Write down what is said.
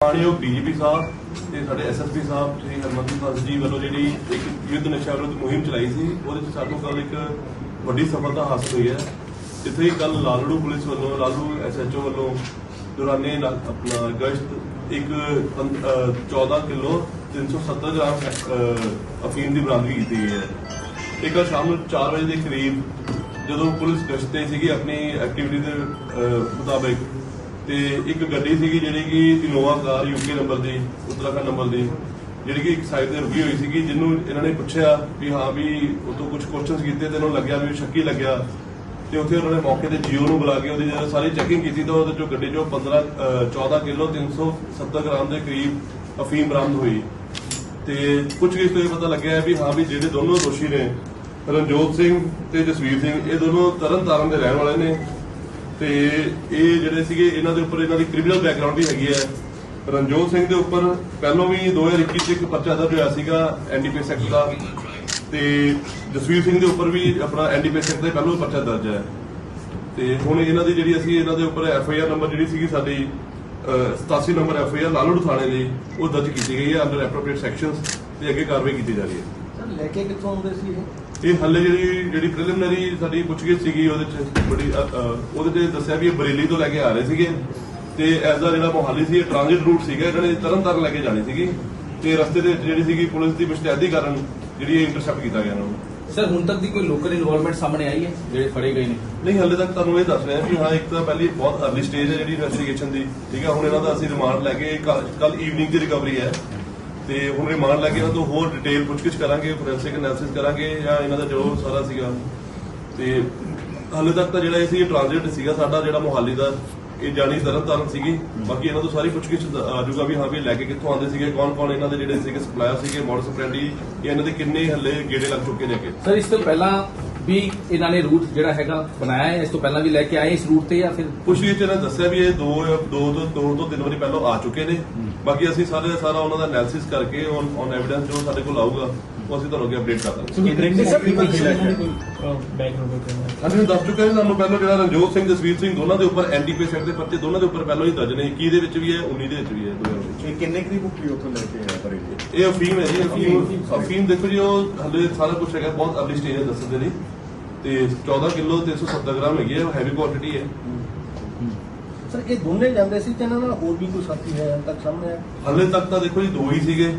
ਮਾਣਯੋਗ ਡੀਜੀਪੀ ਸਾਹਿਬ ਤੇ ਸਾਡੇ ਐਸਐਸਪੀ ਸਾਹਿਬ ਸ੍ਰੀ ਹਰਮਨਦੀਪ ਸਿੰਘ ਜੀ ਵੱਲੋਂ ਜਿਹੜੀ ਇੱਕ ਯੁੱਧ ਨਸ਼ਾ ਵਿਰੁੱਧ ਮੁਹਿੰਮ ਚਲਾਈ ਸੀ ਉਹਦੇ ਵਿੱਚ ਸਾਨੂੰ ਕੱਲ ਇੱਕ ਵੱਡੀ ਸਫਲਤਾ ਹਾਸਲ ਹੋਈ ਹੈ। ਜਿੱਥੇ ਹੀ ਕੱਲ ਲਾਲੜੂ ਪੁਲਿਸ ਵੱਲੋਂ ਲਾਲੂ ਐਸਐਚਓ ਵੱਲੋਂ ਦੌਰਾਨੇ ਆਪਣਾ ਗਸ਼ਤ ਇੱਕ ਪੰ- ਅਹ 14 ਕਿਲੋ 370 ਗ੍ਰਾਮ ਅਫੀਮ ਦੀ ਬਰਾਮਦਗੀ ਕੀਤੀ ਗਈ ਹੈ। ਇਹ ਕੱਲ ਸ਼ਾਮ ਨੂੰ 4 ਵਜੇ ਦੇ ਕਰੀਬ ਜਦੋਂ ਪੁਲਿਸ ਗਸ਼ਤ ਤੇ ਸੀਗੀ ਆਪਣੀ ਐਕਟੀਵਿਟੀ ਦੇ ਅਹ, ਮੁਤਾਬਿਕ ਤੇ ਇੱਕ ਗੱਡੀ ਸੀਗੀ ਜਿਹੜੀ ਕਿ ਇਨੋਵਾ ਕਾਰ ਯੂਕੇ ਨੰਬਰ ਦੀ, ਉੱਤਰਾਖੰਡ ਨੰਬਰ ਦੀ, ਜਿਹੜੀ ਕਿ ਇੱਕ ਸਾਈਡ ਤੇ ਰੁਕੀ ਹੋਈ ਸੀਗੀ, ਜਿਹਨੂੰ ਇਹਨਾਂ ਨੇ ਪੁੱਛਿਆ ਵੀ ਹਾਂ ਵੀ ਉਹ ਤੋਂ ਕੁਝ ਕੁਐਸਚਨਸ ਕੀਤੇ ਤੇ ਇਹਨਾਂ ਨੂੰ ਲੱਗਿਆ ਵੀ ਸ਼ੱਕੀ ਲੱਗਿਆ। ਤੇ ਉੱਥੇ ਉਹਨਾਂ ਨੇ ਮੌਕੇ ਤੇ ਜੀਓ ਨੂੰ ਬੁਲਾ ਕੇ ਉਹਦੀ ਜਦੋਂ ਸਾਰੀ ਚੈਕਿੰਗ ਕੀਤੀ ਤਾਂ ਉਹਦੇ ਚੋਂ ਗੱਡੀ ਚੋਂ 15 ਅਹ 14 ਕਿਲੋ 370 ਗ੍ਰਾਮ ਦੇ ਕਰੀਬ ਅਫੀਮ ਬਰਾਮਦ ਹੋਈ। ਤੇ ਕੁਝ ਕਿਸ ਤੋਂ ਇਹ ਪਤਾ ਲੱਗਿਆ ਵੀ ਹਾਂ ਵੀ ਜਿਹੜੇ ਦੋਨੋਂ ਦੋਸ਼ੀ ਨੇ, ਰਣਜੋਤ ਸਿੰਘ ਤੇ ਜਸਵੀਰ ਸਿੰਘ, ਇਹ ਦੋਨੋਂ ਤਰਨ ਤਾਰਨ ਦੇ ਰਹਿਣ ਵਾਲੇ ਨੇ। ਤੇ ਇਹ ਜਿਹੜੇ ਸੀਗੇ ਇਹਨਾਂ ਦੇ ਉੱਪਰ ਇਹਨਾਂ ਦੀ ਕ੍ਰਿਮੀਨਲ ਬੈਕਗ੍ਰਾਉਂਡ ਵੀ ਹੈਗੀ ਹੈ। ਰਣਜੋਤ ਸਿੰਘ ਦੇ ਉੱਪਰ ਪਹਿਲਾਂ ਵੀ 2021 ਚ ਇੱਕ ਪਰਚਾ ਦਰਜ ਹੋਇਆ ਸੀਗਾ ਐਨਡੀਪੀਐਸ ਐਕਟ ਦਾ। ਤੇ ਜਸਵੀਰ ਸਿੰਘ ਦੇ ਉੱਪਰ ਵੀ ਆਪਣਾ ਐਨਡੀਪੀਐਸ ਐਕਟ ਦਾ ਪਹਿਲਾਂ ਵੀ ਪਰਚਾ ਦਰਜ ਹੈ। ਤੇ ਹੁਣ ਇਹਨਾਂ ਦੀ ਜਿਹੜੀ ਅਸੀਂ ਇਹਨਾਂ ਦੇ ਉੱਪਰ ਐਫ ਆਈ ਆਰ ਨੰਬਰ ਜਿਹੜੀ ਸੀਗੀ ਸਾਡੀ ਅਹ, 87 number F I R Lalru ਥਾਣੇ ਦੀ ਉਹ ਦਰਜ ਕੀਤੀ ਗਈ ਹੈ ਅੰਡਰ ਐਪਰੋਪ੍ਰੀਏਟ ਸੈਕਸ਼ਨਸ ਤੇ ਅੱਗੇ ਕਾਰਵਾਈ ਕੀਤੀ ਜਾ ਰਹੀ ਹੈ। ਸਰ ਲੈ ਕੇ ਕਿੱਥੋਂ ਆਉਂਦੇ ਸੀ ਇਹ? ਇਹ ਹੱਲੇ ਜਿਹੜੀ ਜਿਹੜੀ ਪ੍ਰੀਲਿਮਿਨਰੀ ਸਾਡੀ ਪੁੱਛਗਿੱਛ ਸੀਗੀ ਉਹਦੇ ਚ ਬੜੀ ਅ, ਅ, ਉਹਦੇ ਤੇ ਦੱਸਿਆ ਵੀ ਇਹ ਬਰੇਲੀ ਤੋਂ ਲੈ ਕੇ ਆ ਰਹੇ ਸੀਗੇ ਤੇ ਐਸ ਦਾ ਜਿਹੜਾ ਮੋਹਾਲੀ ਸੀ ਇਹ ਟ੍ਰਾਂਜ਼ਿਟ ਰੂਟ ਸੀਗਾ ਇਹਨਾਂ ਨੇ ਤਰਨਤਾਰਨ ਲੈ ਕੇ ਜਾਣੀ ਸੀਗੀ ਤੇ ਰਸਤੇ ਦੇ ਵਿੱਚ ਜਿਹੜੀ ਸੀਗੀ ਪੁਲਿਸ ਦੀ ਮੁਸ਼ਤੈਦੀ ਕਾਰਨ ਜਿਹੜੀ ਇਹ ਇੰਟਰਸੈਪਟ ਕੀਤਾ ਗਿਆ ਇਹਨਾਂ ਨੂੰ। ਸਰ ਹੁਣ ਤੱਕ ਦੀ ਕੋਈ ਲੋਕਲ ਇਨਵੋਲਵਮੈਂਟ ਸਾਹਮਣੇ ਆਈ ਹੈ ਜਿਹੜੇ ਫੜੇ ਗਏ ਨੇ? ਨਹੀਂ ਹੱਲੇ ਤੱਕ ਤੁਹਾਨੂੰ ਇਹ ਦੱਸ ਰਿਹਾ ਵੀ ਹਾਂ ਇੱਕ ਤਾਂ ਪਹਿਲੀ ਬਹੁਤ ਅਰਲੀ ਸਟੇਜ ਹੈ ਜਿਹੜੀ ਇਨਵੈਸਟੀਗੇਸ਼ਨ ਦੀ ਠੀਕ ਹੈ ਹੁਣ ਇਹਨਾਂ ਦਾ ਅਸੀਂ ਰਿਮਾਂਡ ਲੈ ਕੇ ਕੱਲ ਈਵਨਿੰਗ ਦੀ ਰਿਕਵਰੀ ਹੈ। ਤੇ ਹੁਣ ਰਿਮਾਂਡ ਲੈ ਕੇ ਇਹਨਾਂ ਤੋਂ ਹੋਰ ਡਿਟੇਲ ਪੁੱਛਗਿੱਛ ਕਰਾਂਗੇ ਫੋਰੈਂਸਿਕ ਐਨਾਲਿਸਿਸ ਕਰਾਂਗੇ, ਜਾਂ ਇਹਨਾਂ ਦਾ ਜੋ ਸਾਰਾ ਸੀਗਾ। ਤੇ ਹਾਲੇ ਤੱਕ ਤਾਂ ਜਿਹੜਾ ਇਹ ਸੀ ਟ੍ਰਾਂਜ਼ਿਟ ਸੀਗਾ ਸਾਡਾ, ਜਿਹੜਾ ਮੁਹਾਲੀ ਦਾ, ਇਹ ਜਾਣੀ ਤਰਨ ਸੀਗੀ। ਬਾਕੀ ਇਹਨਾਂ ਤੋਂ ਸਾਰੀ ਪੁੱਛਗਿੱਛ ਆਜੂਗਾ ਵੀ ਹਾਂ ਵੀ ਲੈ ਕੇ ਕਿੱਥੋਂ ਆਉਂਦੇ ਸੀਗੇ ਕੌਣ ਕੌਣ ਇਹਨਾਂ ਦੇ ਜਿਹੜੇ ਸੀਗੇ ਸਪਲਾਇਰ ਸੀਗੇ ਮੋਡਸ ਅਪਰੈਂਡੀ ਇਹਨਾਂ ਦੇ ਕਿੰਨੇ ਹੱਲੇ ਗੇੜੇ ਲੱਗ ਚੁੱਕੇ ਨੇ ਅੱਗੇ। ਸਰ ਇਸ ਤੋਂ ਪਹਿਲਾਂ ਵੀ ਇਹਨਾਂ ਨੇ ਰੂਟ ਜਿਹੜਾ ਹੈਗਾ ਬਣਾਇਆ ਹੈ ਇਸ ਤੋਂ ਪਹਿਲਾਂ ਵੀ ਲੈ ਕੇ ਆਏ ਇਸ ਰੂਟ ਤੇ ਜਾਂ ਫਿਰ ਕੁਛ ਵੀ ਇਹਨਾਂ ਨੇ ਦੱਸਿਆ ਵੀ ਇਹ ਦੋ ਦੋ ਤੋਂ ਦੋ ਤੋਂ ਤਿੰਨ ਵਾਰੀ ਪਹਿਲਾਂ ਆ ਚੁੱਕੇ ਨੇ। ਬਾਕੀ ਅਸੀਂ ਸਾਰੇ ਦਾ ਸਾਰਾ ਉਹਨਾਂ ਦਾ ਐਨਾਲਿਸਿਸ ਕਰਕੇ ਔਨ ਔਨ ਐਵੀਡੈਂਸ ਜੋ ਸਾਡੇ ਕੋਲ ਆਊਗਾ ਉਹ ਅਸੀਂ ਤੁਹਾਨੂੰ ਅੱਗੇ ਅਪਡੇਟ ਕਰ ਦਾਂਗੇ। ਅਸੀਂ ਦੱਸ ਚੁੱਕੇ ਹਾਂ ਸਾਨੂੰ ਪਹਿਲਾਂ ਜਿਹੜਾ ਰਣਜੋਤ ਸਿੰਘ ਜਸਵੀਰ ਸਿੰਘ ਦੋਨਾਂ ਦੇ ਉੱਪਰ ਐਨਡੀਪੀਐਸ ਐਕਟ ਦੇ ਪਰਚੇ ਦੋਨਾਂ ਦੇ ਉੱਪਰ ਪਹਿਲਾਂ ਹੀ ਦਰਜ ਨੇ। 21 ਦੇ ਵਿੱਚ ਵੀ ਹੈ 19 ਦੇ ਵਿੱਚ ਵੀ ਹੈ ਦੋਨਾਂ ਇਹ ਕਿੰਨੇ ਕਰੀਬ ਉੱਪਰੀ ਉੱਥੋਂ ਲੈ ਕੇ ਆਇਆ ਬਰੇਲੀ ਇਹ? ਅਫੀਮ ਹੈ ਜੀ ਅਫੀਮ ਅਫੀਮ ਦੇਖੋ ਜੀ ਉਹ ਹਲੇ ਸਾਰਾ ਕੁਝ ਹੈਗਾ ਬਹੁਤ ਅਰਲੀ ਸਟੇਜ ਹੈ ਦੱਸਣ ਦੇ ਲਈ ਤੇ 14 ਕਿਲੋ 370 ਗ੍ਰਾਮ ਹੈਗੀ ਹੈ ਹੈਵੀ ਕੁਆਂਟੀਟੀ ਹੈ। ਸਰ ਇਹ ਦੋਨੇ ਜਾਂਦੇ ਸੀ ਤੇ ਇਹਨਾਂ ਨਾਲ ਹੋਰ ਵੀ ਕੋਈ ਸਾਥੀ ਹੈ ਤੱਕ ਸਾਹਮਣੇ ਹਲੇ ਤੱਕ ਤਾਂ ਦੇਖੋ ਜੀ ਦੋ ਹੀ ਸੀਗੇ।